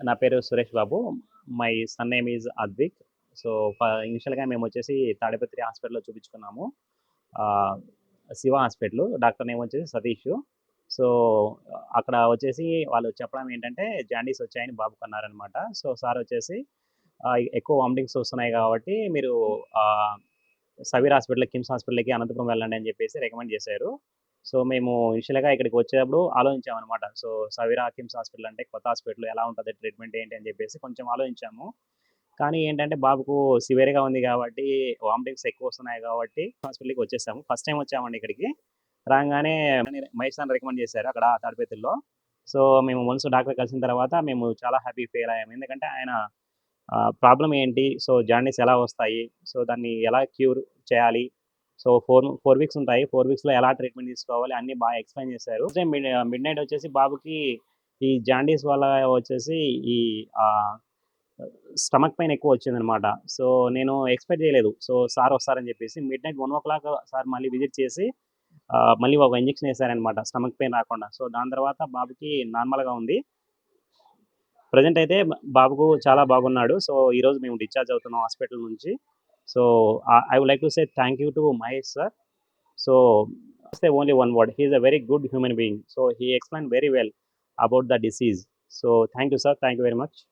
నా పేరు Suresh Babu. My son name is Advik. So ఇనిషియల్గా మేము వచ్చేసి తాడిపత్రి హాస్పిటల్లో చూపించుకున్నాము. శివ హాస్పిటల్. డాక్టర్ నేమ్ వచ్చేసి సతీష్. సో అక్కడ వచ్చేసి వాళ్ళు చెప్పడం ఏంటంటే జాండీస్ వచ్చాయని బాబుకు అన్నారనమాట సో సార్ వచ్చేసి ఎక్కువ వామిటింగ్స్ వస్తున్నాయి కాబట్టి మీరు సవీర్ హాస్పిటల్ కిమ్స్ హాస్పిటల్కి అనంతపురం వెళ్ళండి అని చెప్పేసి రికమెండ్ చేశారు. సో మేము ఇనిషియల్గా ఇక్కడికి వచ్చేటప్పుడు ఆలోచించామన్నమాట. సో సవీరా కిమ్స్ హాస్పిటల్ అంటే కొత్త హాస్పిటల్ ఎలా ఉంటుంది ట్రీట్మెంట్ ఏంటి అని చెప్పేసి కొంచెం ఆలోచించాము. కానీ ఏంటంటే బాబుకు సివియర్గా ఉంది కాబట్టి వామిటింగ్స్ ఎక్కువ వస్తున్నాయి కాబట్టి హాస్పిటల్కి వచ్చేసాము. ఫస్ట్ టైం వచ్చామండి ఇక్కడికి. రాగానే మైసాన్ సార్ రికమెండ్ చేశారు అక్కడ తాడిపత్రిలో. సో మేము మనసు డాక్టర్ కలిసిన తర్వాత మేము చాలా హ్యాపీ ఫీల్ అయ్యాము. ఎందుకంటే ఆయన ప్రాబ్లం ఏంటి? సో జాండీస్ ఎలా వస్తాయి? సో దాన్ని ఎలా క్యూర్ చేయాలి? సో ఫోర్ ఫోర్ వీక్స్ ఉంటాయి. ఫోర్ వీక్స్లో ఎలా ట్రీట్మెంట్ తీసుకోవాలి అన్ని బాగా ఎక్స్ప్లెయిన్ చేశారు. మిడ్ నైట్ వచ్చేసి బాబుకి ఈ జాండీస్ వల్ల వచ్చేసి ఈ స్టమక్ పెయిన్ ఎక్కువ వచ్చిందనమాట సో నేను ఎక్స్పెక్ట్ చేయలేదు. సో సార్ వస్తారని చెప్పేసి midnight one o'clock sir మళ్ళీ విజిట్ చేసి మళ్ళీ ఒక ఇంజెక్షన్ వేశారనమాట స్టమక్ పెయిన్ రాకుండా. సో దాని తర్వాత బాబుకి నార్మల్గా ఉంది. ప్రజెంట్ అయితే బాబుకు చాలా బాగున్నాడు. సో ఈరోజు మేము డిశ్చార్జ్ అవుతున్నాం హాస్పిటల్ నుంచి. So I, I would like to say thank you to Mahesh sir. So say only one word. He is a very good human being. So he explained very well about the disease. So thank you, sir. Thank you very much.